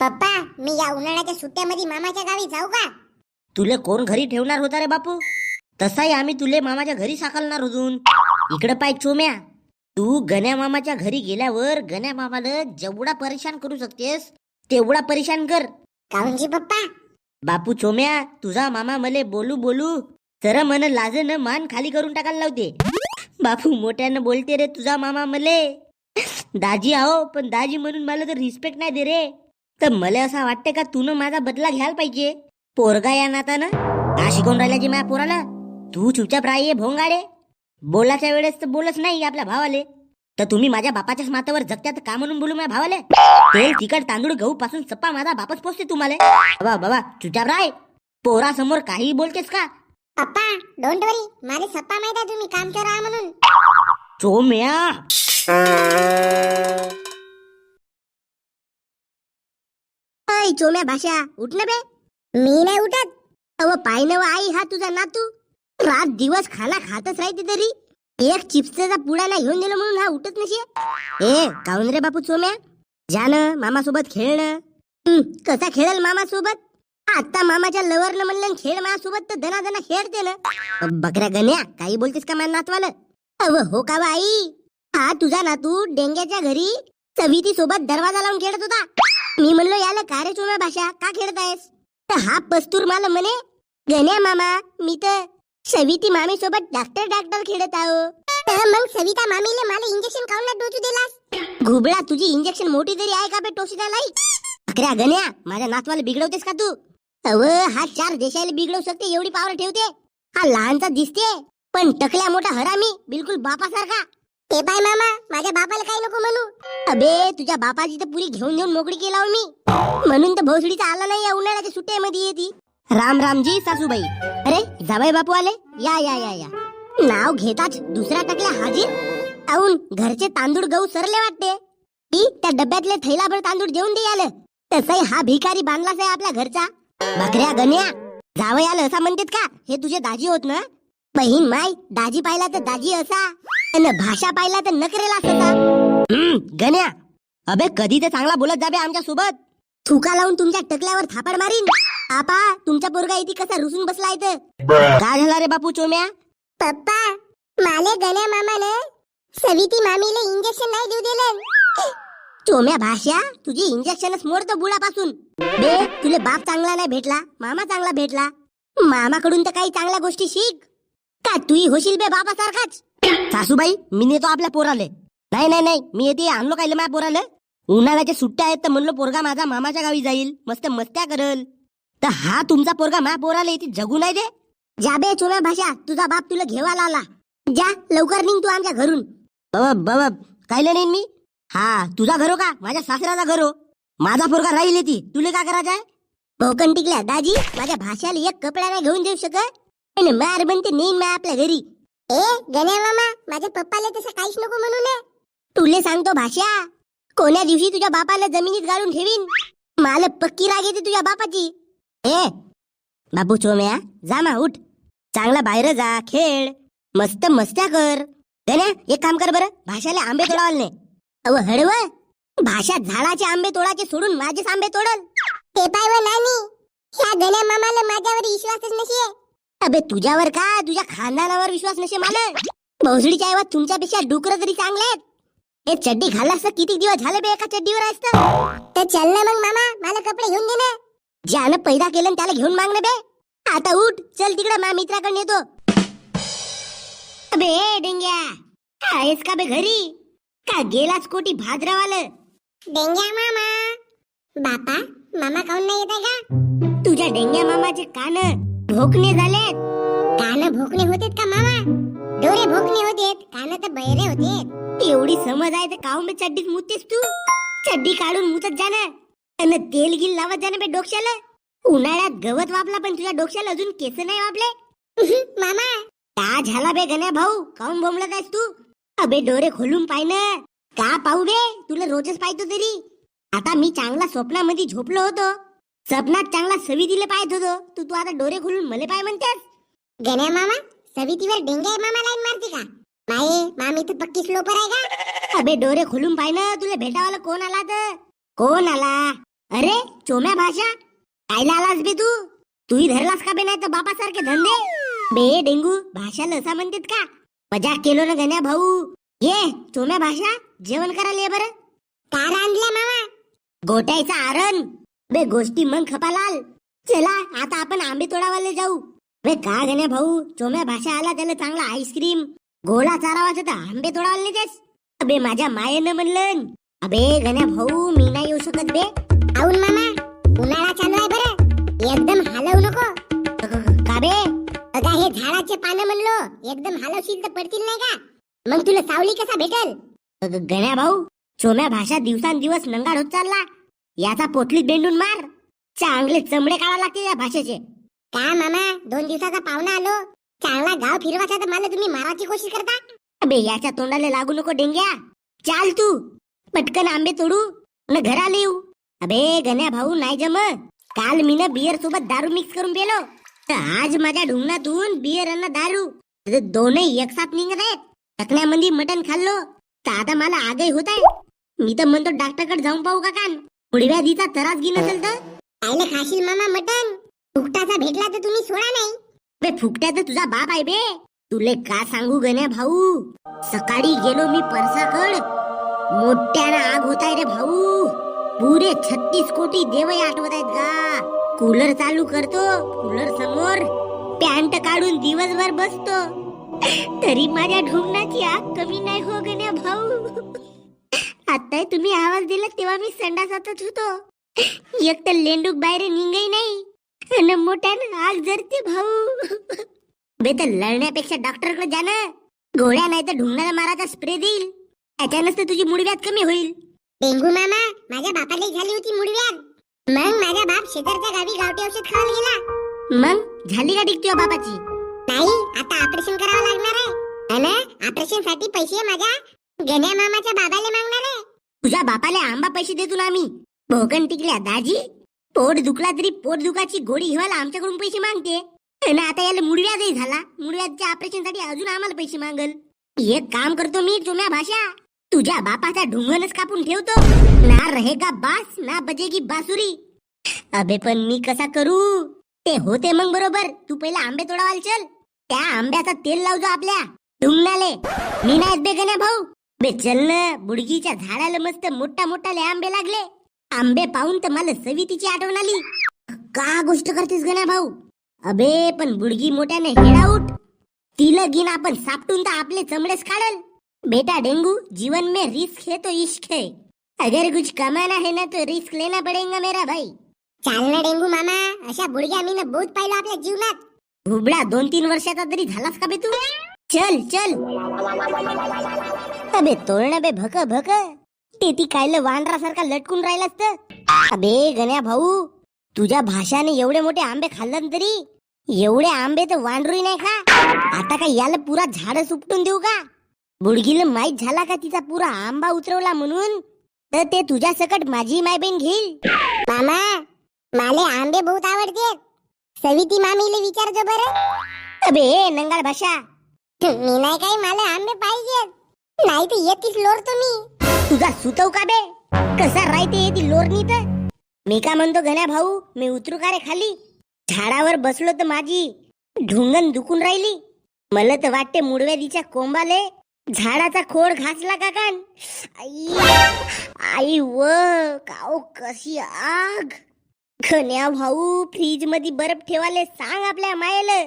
पप्पा मी या उन्हाळ्याच्या सुट्ट्यामध्ये मामाच्या गावी जाऊ का? तुले कोण घरी ठेवणार होता रे बापू? तसाही आम्ही तुले मामाच्या घरी साकारणार होतून. इकडं पाय चोम्या. तू गण्या मामाच्या घरी गेल्यावर गण्या मामाला जेवढा परेशान करू शकतेस तेवढा परेशान कर. काहूनजी पप्पा? बापू चोम्या तुझा मामा मले बोलू बोलू सर मन लाजन मान खाली करून टाकायला लावते. बापू मोठ्यानं बोलते रे तुझा मामा मले. दाजी आहो पण दाजी म्हणून मला तर रिस्पेक्ट नाही दे रे. तर मला असं वाटते का तू माझा बदला घ्यायला पाहिजे? पोरगा या नातानं? का शिकवून राहिला जी माझ्या पोराला? तू चुपचाप राही भोंगाडे. बोलाच्या वेळेस तर बोलच नाही आपल्या भावाले. तर तुम्ही माझ्या बापाच्याच मातावर जगत्यात का म्हणून बोलू माझ्या भावाले? तेल तिखट तांदूळ गहू पासून सप्पा माझा बापच पोचते तुम्हाला. बाबा बाबा चुपचाप राय पोरासमोर काही बोलतेस का? पप्पा डोंट वरी मला सप्पा माहीत तुम्ही काम करा म्हणून. चोम्या. चोम्या भाषा उठ ना बे. मी नाही उठत. अव पाय नव आई हा तुझा नातू. रात दिवस खाना खातच राहते तरी. एक चिप्सचा पुडा नाही घेऊन दिला म्हणून हा उठत नसे. ए काऊन रे बापू चोम्या? जाणं मामा सोबत खेळणं कसा खेळल मामा सोबत आता मामाच्या लवरनं म्हणलं न खेळ माझ्यासोबत तर दना दना खेळते ना. बकऱ्या गण्या काही बोलतेस का माझ्या नातवाला अव हो का आई? हा तुझा नातू डेंग्याच्या घरी सविती सोबत दरवाजा लावून खेळत होता. मी म्हणलो याला का रे चोम्या भाषा? का खेळतायस? तर हा पस्तूर मला म्हणे गण्या मामा मी तर सविती मामी सोबत डॉक्टर डॉक्टर खेळत आहो. तर मग सविता मामीले मला इंजेक्शन काऊन ना टोचू दिलास? घुबडा तुझी इंजेक्शन मोठी तरी आहे का बे टोशीला लाई अकऱ्या गण्या माझ्या नातवाला बिघडवतेस का तू? अव हा चार देशाला बिघडवू शकते एवढी पावर ठेवते. हा लहानचा दिसते पण टकल्या मोठा हरामी बिलकुल बापासारखा. ते बाय मामा माझ्या बापाला काही नको म्हणू? अबे तुझ्या बापाची तर पुरी घेऊन घेऊन मोकळी केला मी. म्हणून तर भोसडीचा आला नाही या उन्हाळ्याच्या सुट्ट्यामध्ये येते. राम रामजी सासूबाई. अरे जाबाई बापू आले? या या या या. नाव घेताच दुसऱ्या टाकल्या हाजीर. आऊन घरचे तांदूळ गहू सरले वाटते. ती त्या डब्यातले थैलाभर तांदूळ देऊन दे आलं तसही हा भिकारी बांधलाच आहे आपल्या घरचा. बकऱ्या गण्या. जावई आलं असा म्हणतात का? हे तुझे दाजी होत ना? बहीण माय दाजी पाहिला तर दाजी असा. आणि भाषा पाहिला तर नकरेला असा हम्म, गण्या. अबे कधी ते चांगला बोलत जाबे आमच्यासोबत? थुका लावून तुमच्या टकल्यावर थापड मारीन. आपा तुमचा पोरगा इथे कसा रुसून बसला इथं? काय झाला रे बापू चोम्या? पप्पा माले गण्या मामाने सविती मामीले इंजेक्शन नाही देऊ दिलं. चोम्या भाषा तुझी इंजेक्शनच मोडतो बुडापासून. बे तुले बाप चांगला नाही भेटला मामा चांगला भेटला. मामाकडून तर काही चांगल्या गोष्टी शिक. का तूही होशील बे बापासारखाच? सासूबाई मी नेतो आपल्या पोराले. नाही नाही नाही मी येते आणलो काय माझ्या पोराले? उन्हाळ्याच्या सुट्ट्या आहेत तर म्हणलो पोरगा माझा मामाच्या गावी जाईल मस्त मस्त्या करल. तर हा तुमचा पोरगा माझ्या पोराला इथे जगू नाही दे? जा बे चोम्या भाषा तुझा बाप तुला घेवायला आला जा लवकर निघ तू आमच्या घरून. बाबा बाबा कायले नाही मी? हा तुझा घरो का? माझ्या सासऱ्याचा घरो माझा पोरगा राहील येते तुले का करायचं आहे? भोकन टिकल्या दाजी माझ्या भाषाला एक कपडा नाही घेऊन देऊ शकत. मार बनते नेईन मा आपल्या घरी. ए गण्या मामा माझ्या पप्पाला तसं काहीच नको म्हणू नये. तुले सांगतो भाषा कोण्या दिवशी तुझ्या बापाला जमिनीत गाळून ठेवीन? मला पक्की राग येते तुझ्या बापाची. ए बाबू चोम्या जा मा उठ. चांगला बाहेर जा खेळ. मस्त मस्त्या कर. गण्या एक काम कर बरं भाषाला आंबे तोडावल नाही अव हडव भाषा झाडाचे आंबे तोडाचे सोडून माझेच आंबे तोडल. ते पाय व नानी ह्या गण्या मामाला माझ्यावर विश्वासच नसे अबे तुझ्यावर का तुझ्या खानदानावर विश्वास नसे मला भोसडीच्या आईवर तुमच्यापेक्षा डुकर तरी चांगले आहेत. हे चड्डी घाललास तर किती दिवस झाले बे एका चड्डीवर असतं तर? चल ना मग मामा. मला कपडे घेऊन दे ना. ज्यानं पैदा केलं त्याला घेऊन मागणं बे. आता उठ. चल तिकडे मा मित्राकडे येतो. अबे डेंग्या. आहेस का बे घरी? का गेलाच कोटी भाद्रवालं? डेंग्या मामा. बापा मामा काऊन नाही येत का? तुझ्या डेंग्या मामाचे कान. भोकणे झालेत कान भोकणे होतेत का मामा? डोळे भोकणे होतेत कान तर बहिरे होते एवढी समज आहे तर काऊन बे चड्डीत मुततेस तू? चड्डी काढून मुतत जाणं. आणि तेल गिल लावत जाणं बे डोक्याला. उन्हाळ्यात गवत वापला पण तुझ्या डोक्याला अजून केस नाही वापले? मामा. का झाला बे गण्या भाऊ? काऊन बोंबलत आहेस तू? अबे डोरे खोलून पाय ना. का पाहू बे? तुला रोजच पाहतो तरी. आता मी चांगला स्वप्नामध्ये झोपलो होतो. सपनात चांगला सवी दिले पाहत होतो तू तू आता डोरे खोलून मले पाय म्हणतेस? गण्या मामा सवितीवर डेंगे मामा लाईन मारते का? माये मामी तर पक्की स्लोपर आहे का? अबे डोरे खोलून पाय ना तुला भेटावाला कोण आला तर? कोण आला? अरे चोम्या भाषा कायला आलास बे तू? तूही धरलास का बे नाही तर बापासारखे धंदे? बे डेंगू भाषाला असा म्हणतात का? मजाक केलो ना गण्या भाऊ. ये चोम्या भाषा जेवण करायला ये बरं. कार आणल्या मामा. गोट्याचा आरण. बे गोष्टी मग खपालाल. चला आता आपण आंबे तोडावाले जाऊ. बे का गण्या भाऊ? चोम्या भाषा आला त्याला चांगला आईस्क्रीम गोळा चारावाचा तर आंबे तोडावाले तेच अबे माझ्या मायेनं म्हणलं. अबे गण्या भाऊ मी नाही येऊ शकत बे. आऊन मामा उन्हाळा चालू आहे बरं. एकदम हलवू नको. का बे? अगा हे झाडाचे पानं म्हणलो. एकदम हलवशील तर पडतील नाही का? मग तुला सावली कसा भेटल? गण्या भाऊ चोम्या भाषा दिवसांदिवस नंगाड होत चालला. याचा पोटलीत बेंडून मार. चांगले चमडे काढा लागते या भाषेचे. का मामा दोन दिवसाचा पाहुणा आलो. चांगला गाव फिरवायचा तर मला तुम्ही मारायची कोशिश करता. अबे याच्या तोंडाला लागू नको डेंग्या. चाल तू. पटकन आंबे तोडू. न घराला येऊ. अबे गण्या भाऊ नाही जम काल मी ना बियर सोबत दारू मिक्स करून पेलो. तर आज माझ्या ढुंगणातून बियर आणि दारू. दोनही एक साथ निघत आहेत. टकण्यामध्ये मटण खाल्लो. तर आता मला आगही होत आहे. मी तर म्हणतो डॉक्टरकडे जाऊन पाहू का कान. पुढव्याधीचा त्रास घे नसेल तर? आयला खाशील मामा मटन फुकटाचा भेटला तर तुम्ही सोडा नाही. बे फुकट्या तर तुझा बाप आहे बे. तुले का सांगू गण्या भाऊ? सकाळी गेलो मी परसाकड. मोठ्यानं आग होत आहे रे भाऊ. पुरे छत्तीस कोटी देवही आठवत आहेत का? कूलर चालू करतो कूलर समोर. पॅन्ट काढून दिवसभर बसतो. तरी माझ्या ढुंगणाची आग कमी नाही हो गण्या भाऊ. आता तुम्ही आवाज दिला तेव्हा मी संडासातच होतो. एक तर लेंडूक बाहेर निघाई नाही आणि मोठ्यानं आग जरते भाऊ. बे तर लढण्यापेक्षा डॉक्टरकडे जा ना. गोळ्या नाही तर ढुंगणाला माराचा स्प्रे देईल. त्याच्यानंच तर तुझी मुडव्यात कमी होईल. डेंगू मामा माझ्या बापाला झाली होती मुडव्यात. मग? माझा बाप शेजारच्या गावी गावठी औषध खाऊन गेला. मग? झाली का टिकतो बापाची? नाही आता ऑपरेशन करावं लागणार आहे. आणि ऑपरेशनसाठी पैसे माझ्या गण्या मामाच्या बाबाला मागणार तुझ्या बापाला आंबा पैसे देतो ना आम्ही. भोकन टिकल्या दाजी पोट दुखला तरी पोट दुखाची गोळी घेवायला आमच्याकडून पैसे मागते. आणि आता याला मुडव्याजही झाला. मुडव्याच्या ऑपरेशनसाठी अजून आम्हाला पैसे मागल. एक काम करतो मी तुम्ही भाषा. तुझ्या बापाचा ढुंगणच कापून ठेवतो. ना रहेगा बास ना बजेगी बासुरी. अबे पण मी कसा करू? ते होते मग बरोबर. तू पहिला आंबे तोडावाल चल. त्या आंब्याचा तेल लावजो आपल्या. ढुंगणाले. मी नाही बेगण्या भाऊ. बे चल ना. बुडगीच्या झाडाला मस्त मोठा मोठाले आंबे लागले. आंबे पाहून तर मला सवितीची आठवण आली. का गोष्ट करतेस गण्या भाऊ? अबे पण बुडगी मोठ्याने हेडाऊट तिला गिन आपण सापटून तर आपले चमडेच काढल. बेटा डेंगू जीवन में रिस्क है तो इश्क है. अगर कुछ कमाना है ना तो रिस्क लेना पड़ेगा मेरा भाई. चाल ना डेंगू मामा अशा बुडग्या मी बहुत पाहिलं आपल्या जीवनात. भुबडा दोन तीन वर्षाचा तरी झालास का बे तू? चल चल. अबे तोरण बे भक भक. ते ती कायलं वानरासारखा लटकून राहिलास तर. अबे गण्या भाऊ तुझ्या भाषाने एवढे मोठे आंबे खाल्लं तरी एवढे आंबे तर वांडरूही नाही खा. आता काय याला पुरा झाड उपटून देऊ का? बुडगीला माहीत झाला का तिचा पुरा आंबा उतरवला म्हणून? तर ते तुझ्या सकट माझी मायबीन घेईल. मामा माले आंबे बहुत आवडते. सविती मामीले विचारतो बरं. अबे नंगाळ भाषा. मी नाही काही मला आंबे पाहिजेत. नाही तर येतील लोर तुम्ही तुझा सुतव का बे? कसा राहते ती लोरणी तर मी का म्हणतो घण्या भाऊ मी उतरू का रे खाली? झाडावर बसलो तर माझी ढुंगण दुखून राहिली. मला तर वाटते मुडव्यादीच्या कोंबाले झाडाचा खोड घासला का कान? आई आई व काओ कशी आग. घण्या भाऊ फ्रीजमध्ये बर्फ ठेवाले सांग आपल्या मायेला.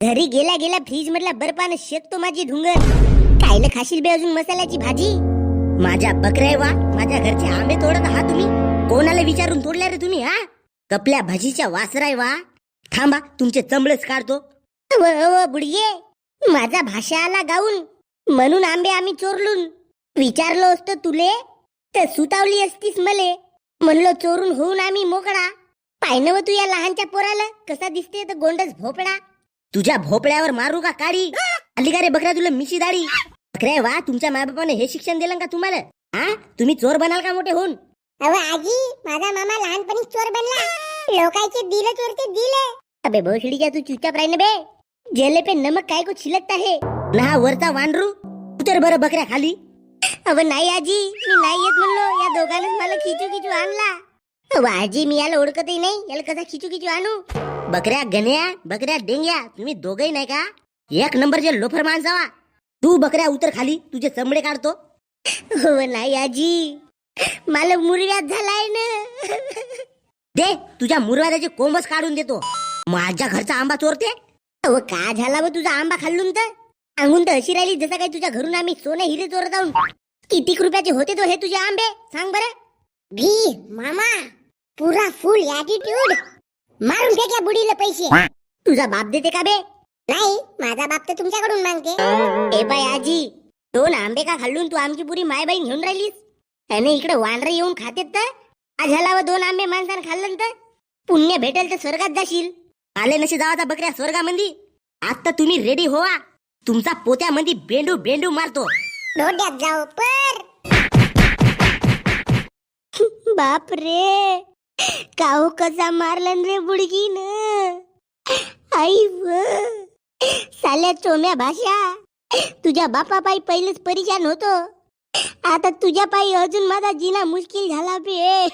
घरी गेल्या गेल्या फ्रीज मधल्या बर्फानं शेकतो माझी ढुंगण. कायले खाशील बे अजून मसाल्याची भाजी? माझ्या बकऱ्या वा. माझ्या घरचे आंबे तोडत आहात तुम्ही. कोणाला विचारून तोडल्या रे तुम्ही हा? कपल्या भाजीच्या वासराय वा. थांबा तुमचे चमळच काढतो. व व बुडगे. माझा भाषा आला गाऊन. म्हणून आंबे आम्ही चोरलून. विचारलो असतो तुले तर सुतावली असतीस मले. म्हणलो चोरून होऊन आम्ही मोकळा. पाहिनं व तू या लहानच्या पोराला? कसा दिसते तर गोंडच भोपळा. तुझ्या भोपळ्यावर मारू का काळी? आली का रे बकऱ्या तुला मिशी दाढी? बकऱ्या वा तुमच्या मायबापाने हे शिक्षण दिलं का तुम्हाला? हा तुम्ही चोर बनाल का मोठे होऊन? अहो आजी माझा मामा लहानपणी चोर बनला. लोकांचे दिल चोरते दिल. अबे भोसडीच्या तू चुपचाप राही ना बे. जेले पे नमक काय को छिलकता है? ना वरचा वांडरू? उतर बरं बकऱ्या खाली. अव नाही आजी मी नाही येत म्हणलो. या दोघांनीच मला खिचू खिचू आणला. वाजी मी याला ओळखतही नाही. याला कसा खिचू खिचू आणू? बकऱ्या गण्या बकऱ्या डेंग्या तुम्ही दोघही नाही का? एक नंबरचे लोफर माणसावा. तू बकऱ्या उतर खाली तुझे चमडे काढतो. हो नाही आजी. मला मुरव्यात झालाय ना. दे तुझ्या मुरवाद्याचे कोंबच काढून देतो. माझ्या घरचा आंबा चोरते. अहो का झाला व तुझा आंबा खाल्लून तर? अंगून तर अशी राहिली जसं काही तुझ्या घरून आम्ही सोने हिरे चोरत जाऊन किती रुपयाचे होते तो हे तुझे आंबे? सांग बरं. भी मामा पुरा फुल ऍटिट्यूड मारून फेक्या बुडीला पैसे. तुझा बाप देते का बे? नाही माझा बाप तर तुमच्याकडून मागते. ए बाई आजी दोन आंबे का खाल्लून तू आमची पुरी माय बाई घेऊन राहिलीस? त्याने इकडे वानरे येऊन खातेत तर? आज ह्याला व दोन आंबे माणसानं खाल्लं तर? पुण्य भेटेल तर स्वर्गात जाशील. आले नशी जावाचा बकऱ्या स्वर्गामंदी. आता तुम्ही रेडी होवा. तुमचा पोत्यामध्ये बेंडू बेंडू मारतो. डोड्यात जाऊ पर! बाप रे! काऊ कसा मारलन रे बुडगीन? आई व! साल्या चोम्या भाषा. तुझ्या बापा पायी पहिलेच परेशान होतो. आता तुझ्या पायी अजून माझा जिना मुश्किल झाला बे.